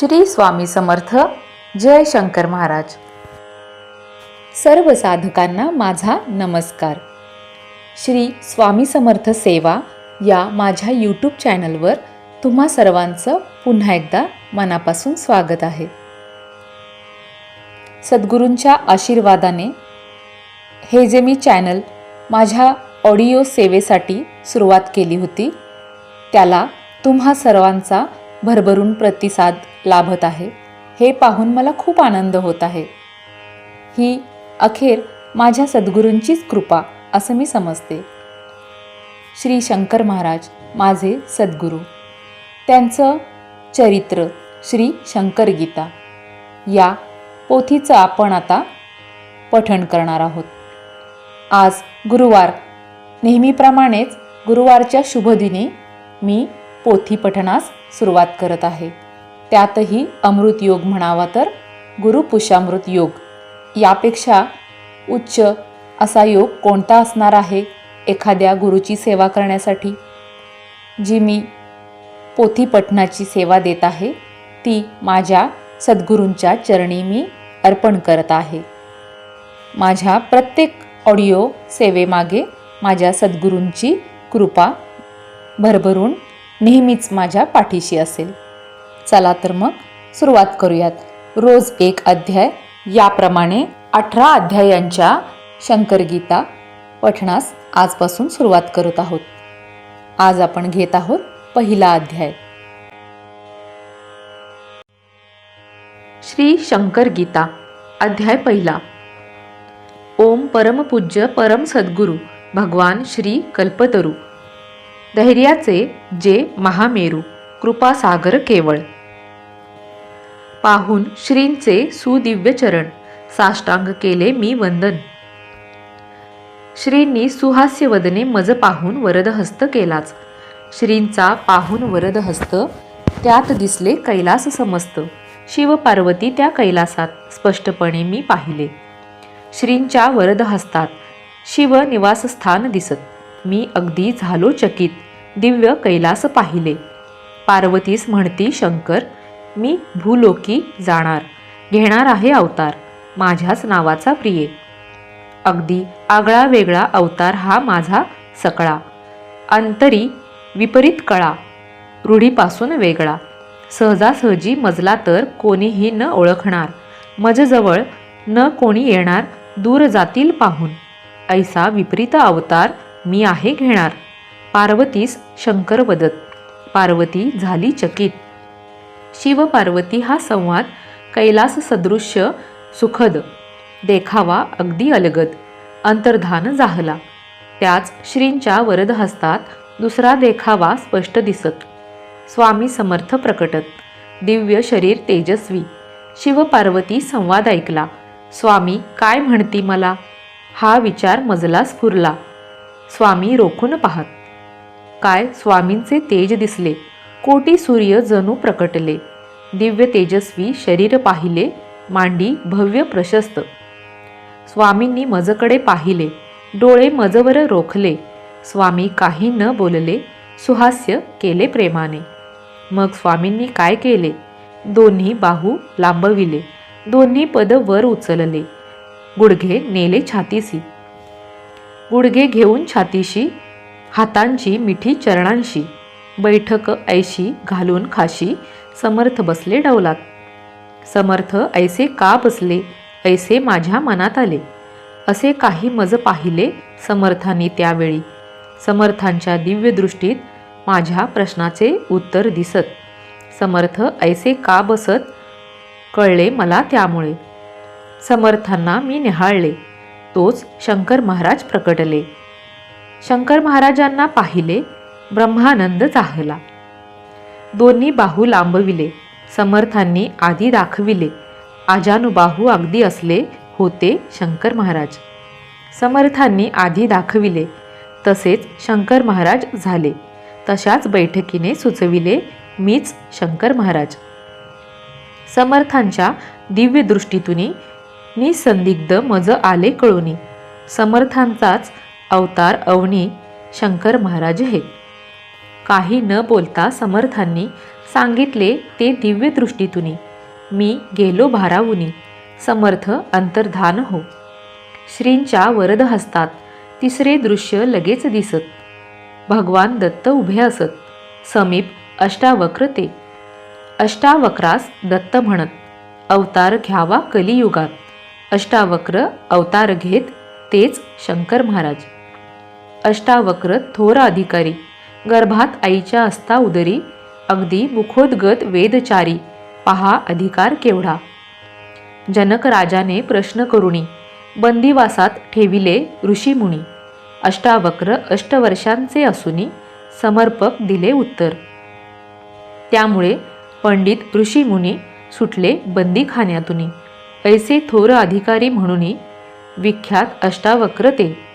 श्री स्वामी समर्थ. जय शंकर महाराज. सर्व साधकांना माझा नमस्कार. श्री स्वामी समर्थ सेवा या माझ्या यूट्यूब चॅनलवर तुम्हा सर्वांचं पुन्हा एकदा मनापासून स्वागत आहे. सद्गुरूंच्या आशीर्वादाने हे जे मी चॅनल माझ्या ऑडिओ सेवेसाठी सुरुवात केली होती त्याला तुम्हा सर्वांचा भरभरून प्रतिसाद लाभत आहे. हे पाहून मला खूप आनंद होत आहे. ही अखेर माझ्या सद्गुरूंचीच कृपा असं मी समजते. श्री शंकर महाराज माझे सद्गुरू. त्यांचं चरित्र श्री शंकर गीता. या पोथीचं आपण आता पठण करणार आहोत. आज गुरुवार. नेहमीप्रमाणेच गुरुवारच्या शुभदिनी मी पोथी पठणास सुरुवात करत आहे. त्यातही अमृत योग म्हणावा तर गुरुपुषामृत योग. यापेक्षा उच्च असा योग कोणता असणार आहे एखाद्या गुरुची सेवा करण्यासाठी? जी मी पोथी पठणाची सेवा देत आहे ती माझ्या सद्गुरूंच्या चरणी मी अर्पण करत आहे. माझ्या प्रत्येक ऑडिओ सेवेमागे माझ्या सद्गुरूंची कृपा भरभरून नेहमीच माझ्या पाठीशी असेल. चला तर मग सुरुवात करूयात. रोज एक अध्याय याप्रमाणे अठरा अध्यायांच्या शंकरगीता पठणास आजपासून सुरुवात करत आहोत. आज आपण घेत आहोत पहिला अध्याय. श्री शंकर गीता अध्याय पहिला. ओम परमपूज्य परम सद्गुरू भगवान श्री कल्पतरू. धैर्याचे जे महामेरू कृपासागर केवळ. पाहून श्रींचे सुदिव्य चरण साष्टांग केले मी वंदन. श्रींनी सुहास्य वदने मज पाहून वरदहस्त केलाच. श्रींचा पाहून वरदहस्त त्यात दिसले कैलास समस्त. शिवपार्वती त्या कैलासात स्पष्टपणे मी पाहिले. श्रींच्या वरदहस्तात शिव निवासस्थान दिसत. मी अगदी झालो चकित. दिव्य कैलास पाहिले. पार्वतीस म्हणती शंकर मी भूलोकी जाणार. घेणार आहे अवतार. माझ्याच नावाचा प्रिये. अगदी आगळा वेगळा अवतार हा माझा सकळा. अंतरी विपरीत कळा. रूढीपासून वेगळा. सहजासहजी मजला तर कोणीही न ओळखणार. मजजवळ न कोणी येणार. दूर जातील पाहून. ऐसा विपरीत अवतार मी आहे घेणार. पार्वतीस शंकर वदत. पार्वती झाली चकित. शिव पार्वती हा संवाद कैलास सदृश्य सुखद देखावा अगदी अलगद अंतर्धान जाहला. त्याच श्रींच्या वरदहस्तात दुसरा देखावा स्पष्ट दिसत. स्वामी समर्थ प्रकटत. दिव्य शरीर तेजस्वी. शिव पार्वती संवाद ऐकला. स्वामी काय म्हणती मला? हा विचार मजला स्फुरला स्वामी रोखून पाहत. काय स्वामींचे तेज दिसले. कोटी सूर्य जणू प्रकटले. दिव्य तेजस्वी शरीर पाहिले. मांडी भव्य प्रशस्त. स्वामींनी मजकडे पाहिले. डोळे मजवर रोखले. स्वामी काही न बोलले. सुहास्य केले प्रेमाने. मग स्वामींनी काय केले? दोन्ही बाहू लांबविले. दोन्ही पद वर उचलले. गुडघे नेले छातीसी गुडघे घेऊन छातीशी हातांची मिठी चरणांशी बैठक ऐशी घालून खाशी समर्थ बसले डौलात समर्थ ऐसे का बसले ऐसे माझ्या मनात आले. असे काही मज पाहिले समर्थांनी त्यावेळी. समर्थांच्या दिव्यदृष्टीत माझ्या प्रश्नाचे उत्तर दिसत. समर्थ ऐसे का बसत कळले मला त्यामुळे. समर्थांना मी निहाळले. तोच शंकर महाराज प्रकटले. शंकर महाराजांना पाहिले ब्रह्मानंद चाहला. दोन्ही बाहू लांबविले समर्थांनी आधी दाखविले आजानुबाहू अगदी असले होते शंकर महाराज. समर्थांनी आधी दाखविले तसेच शंकर महाराज झाले. तशाच बैठकीने सुचविले मीच शंकर महाराज. समर्थांच्या दिव्य दृष्टीतून निसंदिग्ध मज आले कळोनी. समर्थांचाच अवतार अवनी शंकर महाराज हे. काही न बोलता समर्थांनी सांगितले ते दिव्य दृष्टीतुनी. मी गेलो भारावुनी. समर्थ अंतर्धान हो. श्रींच्या वरद हस्तात तिसरे दृश्य लगेच दिसत. भगवान दत्त उभे असत. समीप अष्टावक्र ते. अष्टावक्रास दत्त म्हणत अवतार घ्यावा कलियुगात. अष्टावक्र अवतार घेत तेच शंकर महाराज. अष्टावक्र थोर अधिकारी गर्भात आईच्या असता उदरी अगदी मुखोद्गत वेदचारी पहा अधिकार केवढा. जनक राजाने प्रश्न करुणी बंदिवासात ठेविले ऋषीमुनी अष्टावक्र अष्टवर्षांचे असूनी समर्पक दिले उत्तर. त्यामुळे पंडित ऋषीमुनी सुटले बंदीखान्यातून ऐसे थोर अधिकारी म्हणून विख्यात अष्टावक्र ते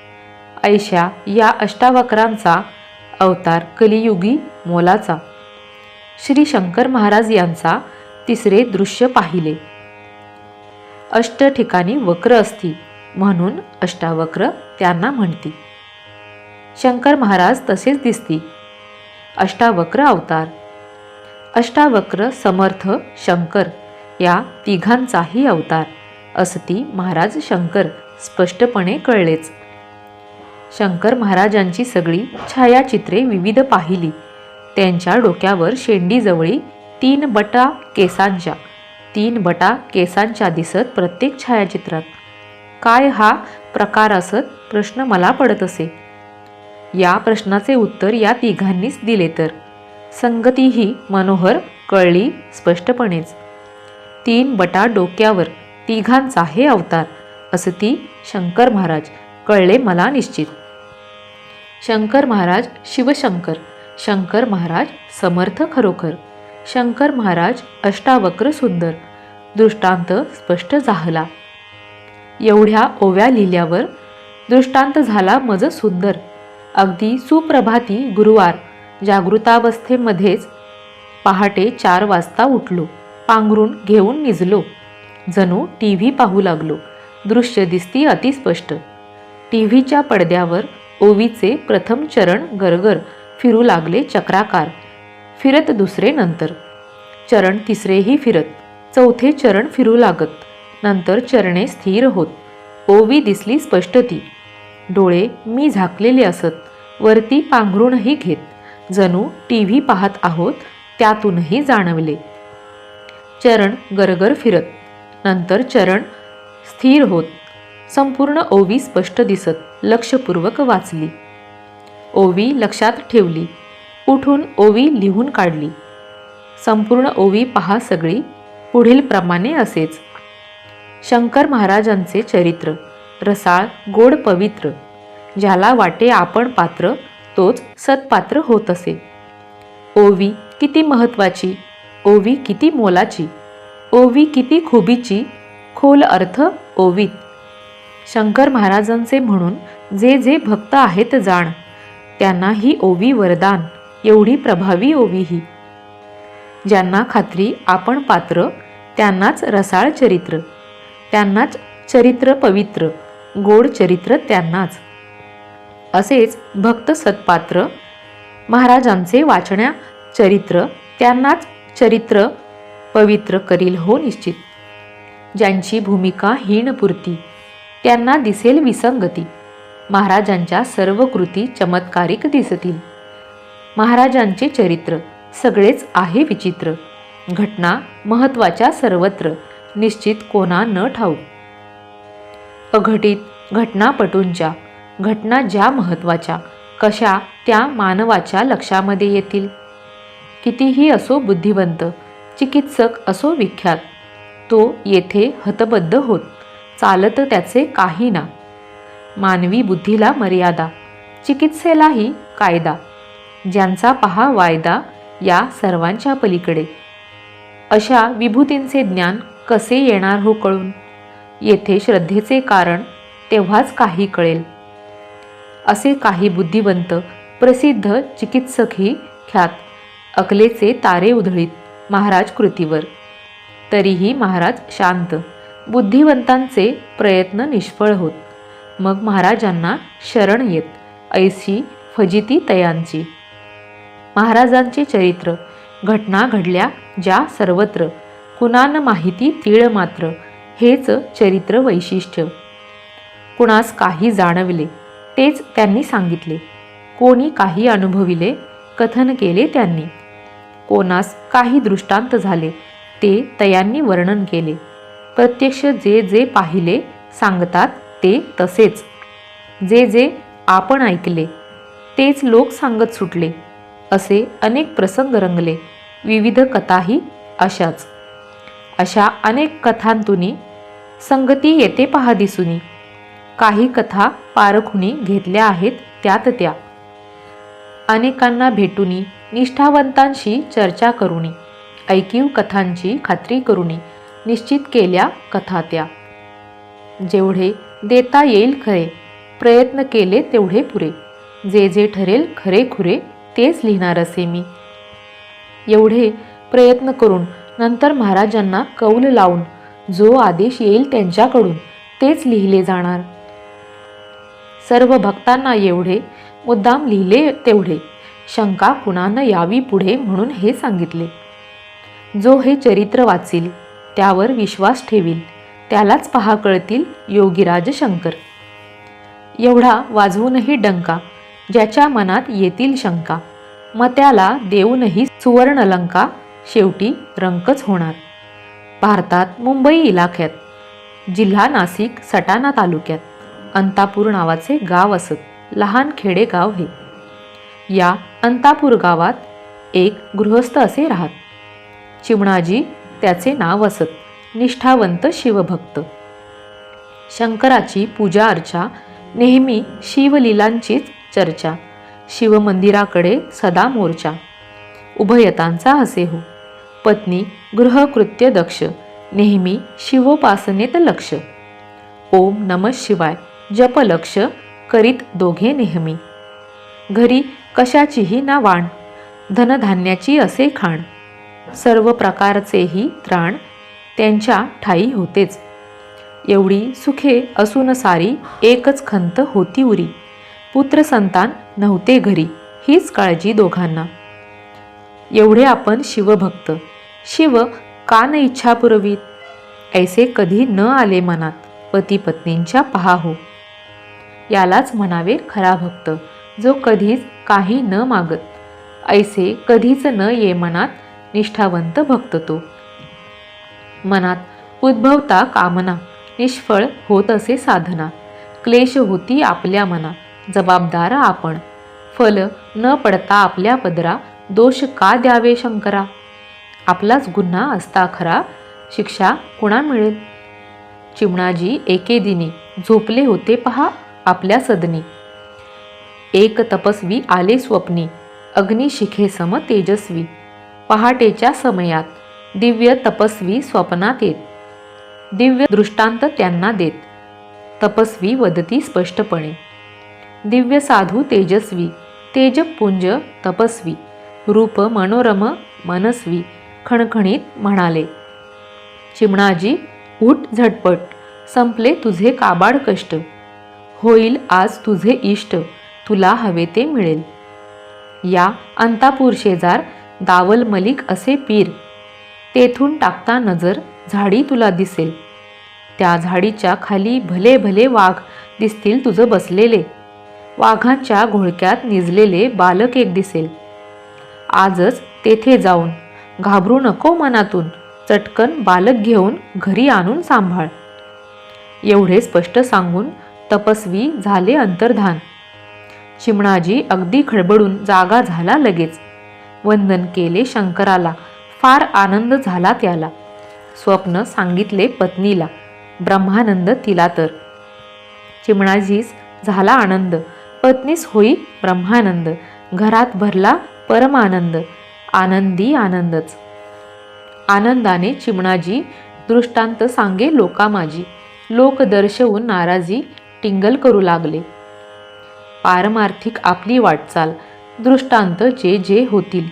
ऐशा या अष्टावक्रांचा अवतार कलियुगी मोलाचा. श्री शंकर महाराज यांचा तिसरे दृश्य पाहिले. अष्ट ठिकाणी वक्र असती म्हणून अष्टावक्र त्यांना म्हणती. शंकर महाराज तसेच दिसती. अष्टावक्र अवतार. अष्टावक्र समर्थ शंकर या तिघांचाही अवतार असती महाराज शंकर स्पष्टपणे कळलेच. शंकर महाराजांची सगळी छायाचित्रे विविध पाहिली. त्यांच्या डोक्यावर शेंडीजवळी तीन बटा केसांच्या तीन बटा केसांच्या दिसत प्रत्येक छायाचित्रात. काय हा प्रकार असत? प्रश्न मला पडत असे. या प्रश्नाचे उत्तर या तिघांनीच दिले तर. संगतीही मनोहर कळली स्पष्टपणेच. तीन बटा डोक्यावर तिघांचा हे अवतार असं ती शंकर महाराज कळले मला निश्चित. शंकर महाराज शिवशंकर शंकर महाराज समर्थ खरोखर शंकर महाराज अष्टावक्र सुंदर दृष्टांत स्पष्ट झाला. एवढ्या ओव्या लिहिल्यावर दृष्टांत झाला मज सुंदर अगदी सुप्रभाती गुरुवार जागृतावस्थेमध्येच पहाटे चार वाजता उठलो पांघरून घेऊन निजलो. जणू टी व्ही पाहू लागलो दृश्य दिसती अतिस्पष्ट. टी व्हीच्या पडद्यावर ओवीचे प्रथम चरण गरगर फिरू लागले चक्राकार. फिरत दुसरे नंतर. चरण तिसरेही फिरत. चौथे चरण फिरू लागत. नंतर चरणे स्थिर होत. ओवी दिसली स्पष्ट ती डोळे मी झाकलेले असत. वरती पांघरूणही घेत. जणू टी व्ही पाहत आहोत त्यातूनही जाणवले. चरण गरगर फिरत. नंतर चरण स्थिर होत. संपूर्ण ओवी स्पष्ट दिसत लक्षपूर्वक वाचली. ओवी लक्षात ठेवली. उठून ओवी लिहून काढली. संपूर्ण ओवी पहा सगळी. पुढील प्रमाणे असेच. शंकर महाराजांचे चरित्र. रसाळ गोड पवित्र. ज्याला वाटे आपण पात्र तोच सत्पात्र होत असे. ओवी किती महत्वाची ओवी किती मोलाची. ओवी किती खुबीची. खोल अर्थ ओवीत. शंकर महाराजांचे म्हणून जे जे भक्त आहेत जाण त्यांना ही ओवी वरदान एवढी प्रभावी ओवी ही. ज्यांना खात्री आपण पात्र त्यांनाच रसाळ चरित्र त्यांनाच चरित्र पवित्र गोड चरित्र त्यांनाच. असेच भक्त सत्पात्र महाराजांचे वाचण्या चरित्र त्यांनाच चरित्र पवित्र करील हो निश्चित. ज्यांची भूमिका हीनपुरती त्यांना दिसेल विसंगती. महाराजांच्या सर्व कृती चमत्कारिक दिसतील. महाराजांचे चरित्र सगळेच आहे विचित्र. घटना महत्त्वाच्या सर्वत्र निश्चित कोणा न ठाऊ अघटित घटनापटूंच्या घटना ज्या महत्त्वाच्या कशा त्या मानवाच्या लक्षामध्ये येतील? कितीही असो बुद्धिवंत चिकित्सक असो विख्यात तो येथे हतबद्ध होत. चालत त्याचे काही ना. मानवी बुद्धीला मर्यादा चिकित्सेलाही कायदा ज्यांचा पहा वायदा या सर्वांच्या पलीकडे. अशा विभूतींचे ज्ञान कसे येणार हो कळून? येथे श्रद्धेचे कारण तेव्हाच काही कळेल. असे काही बुद्धिवंत प्रसिद्ध चिकित्सकही ख्यात अकलेचे तारे उधळीत महाराज कृतीवर. तरीही महाराज शांत बुद्धिवंतांचे प्रयत्न निष्फळ होत. मग महाराजांना शरण येत ऐशी फजिती तयांची. महाराजांचे चरित्र घटना घडल्या ज्या सर्वत्र कुणान माहिती तीळ मात्र हेच चरित्र वैशिष्ट्य. कुणास काही जाणविले तेच त्यांनी सांगितले. कोणी काही अनुभविले कथन केले त्यांनी. कोणास काही दृष्टांत झाले ते तयांनी वर्णन केले. प्रत्यक्ष जे जे पाहिले सांगतात ते तसेच. जे जे आपण ऐकले तेच लोक सांगत सुटले असे अनेक प्रसंग रंगले विविध कथाही अशाच. अशा अनेक कथांतुनी संगती येते पहा दिसुनी. काही कथा पारखुनी घेतल्या आहेत त्यात त्या. अनेकांना भेटुनी निष्ठावंतांशी चर्चा करुणी ऐकीव कथांची खात्री करुणी निश्चित केल्या कथा त्या. जेवढे देता येईल खरे प्रयत्न केले तेवढे पुरे. जे जे ठरेल खरे खुरे तेच लिहिणार असे मी. एवढे प्रयत्न करून नंतर महाराजांना कौल लावून जो आदेश येईल त्यांच्याकडून तेच लिहिले जाणार. सर्व भक्तांना एवढे मुद्दाम लिहिले तेवढे. शंका कुणानं यावी पुढे म्हणून हे सांगितले. जो हे चरित्र वाचील त्यावर विश्वास ठेवील त्यालाच पहा कळतील योगीराज शंकर एवढा वाजवूनही डंका ज्याच्या मनात येतील शंका मग त्याला देऊनही सुवर्णलंका शेवटी रंकच होणार. भारतात मुंबई इलाख्यात जिल्हा नाशिक सटाणा तालुक्यात अंतापूर नावाचे गाव असत लहान खेडेगाव हे. या अंतापूर गावात एक गृहस्थ असे राहत. चिमणाजी त्याचे नाव असत. निष्ठावंत शिवभक्त. शंकराची पूजा अर्चा नेहमी शिवलीलांचीच चर्चा. शिवमंदिराकडे सदा मोर्चा. उभयतांचा असे हो. पत्नी गृहकृत्य दक्ष नेहमी शिवोपासनेत लक्ष. ओम नम शिवाय. जपलक्ष करीत दोघे नेहमी. घरी कशाचीही ना वाण. धनधान्याची असे खाण. सर्व प्रकारचेही त्राण त्यांच्या ठाई होतेच. एवढी सुखे असून सारी एकच खंत होती उरी. पुत्रसंतान नव्हते घरी हीच काळजी दोघांना. एवढे आपण शिवभक्त शिव का न इच्छा पुरवीत ऐसे कधी न आले मनात पती पत्नींच्या पहा हो यालाच म्हणावे खरा भक्त जो कधीच काही न मागत. ऐसे कधीच न ये मनात निष्ठावंत भक्त तो. मनात उद्भवता कामना निष्फळ होत असे साधना. क्लेश होती आपल्या मना जबाबदार आपण. फल न पडता आपल्या पदरा दोष का द्यावे शंकरा? आपलाच गुन्हा असता खरा शिक्षा कुणा मिळेल? चिमणाजी एके दिनी झोपले होते पहा आपल्या सदनी. एक तपस्वी आले स्वप्नी अग्निशिखे सम तेजस्वी. पहाटेच्या समयात दिव्य तपस्वी स्वप्नात येत. दिव्य दृष्टांत त्यांना देत. तपस्वी वदती स्पष्टपणे. दिव्य साधू तेजस्वी तेजपुंज तपस्वी रूप मनोरम मनस्वी खणखणीत म्हणाले चिमणाजी उठ झटपट संपले तुझे काबाड कष्ट. होईल आज तुझे इष्ट तुला हवे ते मिळेल. या अंतापूर शेजार दावल मलिक असे पीर. तेथून टाकता नजर झाडी तुला दिसेल. त्या झाडीच्या खाली भले भले वाघ दिसतील तुझं बसलेले. वाघांच्या घोळक्यात निजलेले बालक एक दिसेल. आजच तेथे जाऊन घाबरू नको मनातून चटकन बालक घेऊन घरी आणून सांभाळ. एवढे स्पष्ट सांगून तपस्वी झाले अंतर्धान. चिमणाजी अगदी खडबडून जागा झाला लगेच. वंदन केले शंकराला. फार आनंद झाला त्याला. स्वप्न सांगितले पत्नीला. ब्रह्मानंद तिला तर. चिमणाजीस झाला आनंद. पत्नीस होई ब्रह्मानंद. घरात भरला परमानंद. आनंदी आनंदच. आनंदाने चिमणाजी दृष्टांत सांगे लोका माझी लोक दर्शवून नाराजी टिंगल करू लागले. पारमार्थिक आपली वाटचाल. दृष्टांत जे जे होतील.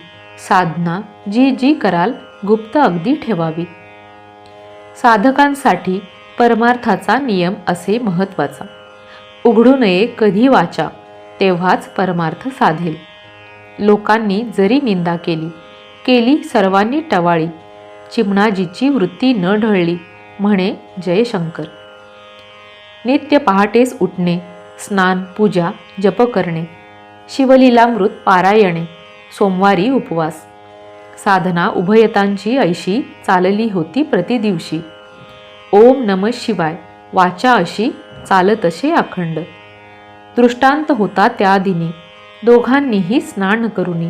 साधना जी जी कराल गुप्त अगदी ठेवावी. साधकांसाठी परमार्थाचा नियम असे महत्त्वाचा उघडू नये कधी वाचा तेव्हाच परमार्थ साधेल. लोकांनी जरी निंदा केली केली सर्वांनी टवाळी. चिमणाजीची वृत्ती न ढळली म्हणे जयशंकर. नित्य पहाटेस उठणे स्नान पूजा जप करणे. शिवलीलामृत पारायणे सोमवारी उपवास. साधना उभयतांची ऐशी चालली होती प्रतिदिवशी. ओम नम शिवाय वाचा अशी चालत असे अखंड. दृष्टांत होता त्या दिनी. दोघांनीही स्नान करुनी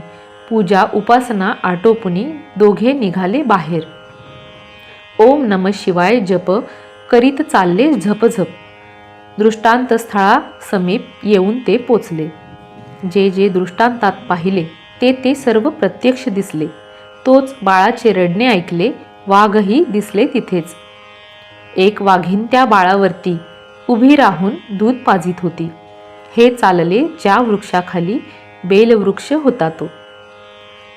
पूजा उपासना आटोपुनी दोघे निघाले बाहेर. ओम नम शिवाय जप करीत चालले झपझप. दृष्टांतस्थळा समीप येऊन ते पोचले. जे जे दृष्टांतात पाहिले ते ते सर्व प्रत्यक्ष दिसले. तोच बाळाचे रडणे ऐकले वाघही दिसले तिथेच. एक वाघीन त्या बाळावरती उभी राहून दूध पाजित होती. हे चालले ज्या वृक्षाखाली बेलवृक्ष होता तो.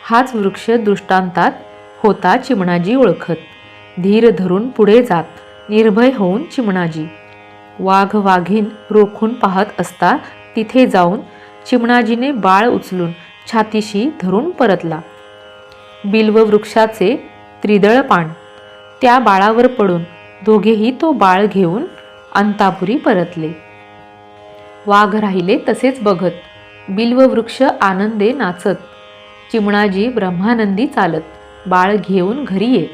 हाच वृक्ष दृष्टांतात होता चिमणाजी ओळखत. धीर धरून पुढे जात निर्भय होऊन चिमणाजी. वाघ वाघीण रोखून पाहत असता तिथे जाऊन चिमणाजीने बाळ उचलून छातीशी धरून परतला. बिल्व वृक्षाचे त्रिदळ पान. त्या बाळावर पडून दोघेही तो बाळ घेऊन अंतापुरी परतले. वाघ राहिले तसेच बघत बिल्व वृक्ष आनंदे नाचत. चिमणाजी ब्रह्मानंदी चालत बाळ घेऊन घरी ये.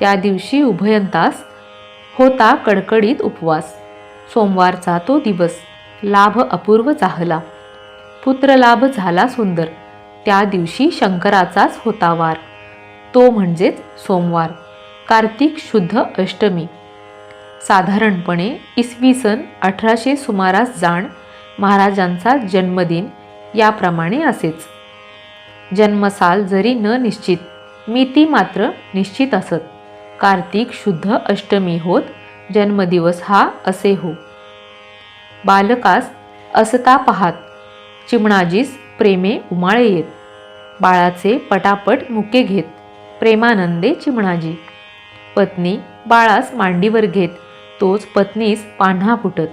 त्या दिवशी उभयंतास होता कडकडीत उपवास. सोमवारचा तो दिवस लाभ अपूर्व चाहला. पुत्रलाभ झाला सुंदर. त्या दिवशी शंकराचाच होता वार. तो म्हणजेच सोमवार कार्तिक शुद्ध अष्टमी. साधारणपणे इसवी सन अठराशे सुमारास जाण महाराजांचा जन्मदिन याप्रमाणे असेच. जन्मसाल जरी न निश्चित मिती मात्र निश्चित असत. कार्तिक शुद्ध अष्टमी होत जन्मदिवस हा असे हो. बालकास असता पाहात. चिमणाजीस प्रेमे उमाळे येत. बाळाचे पटापट मुके घेत. प्रेमानंदे चिमणाजी. पत्नी बाळास मांडीवर घेत. तोच पत्नीस पान्हा फुटत.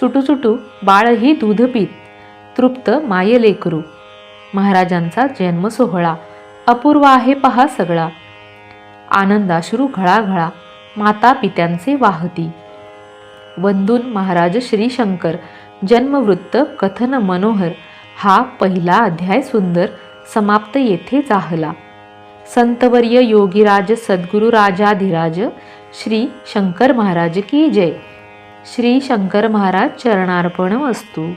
चुटू चुटू बाळही दूध पित. तृप्त माय लेकरू महाराजांचा जन्मसोहळा अपूर्व आहे पहा सगळा. आनंदाश्रू घळाघळा. माता पित्यांचे वाहती. वंदून महाराज श्रीशंकर. जन्मवृत्त कथन मनोहर. हा पहिला अध्याय सुंदर समाप्त येथे जाहला. संतवर्य योगीराज सद्गुरु राजाधिराज श्री शंकर महाराज की जय. श्री शंकर महाराज चरणार्पण वस्तू.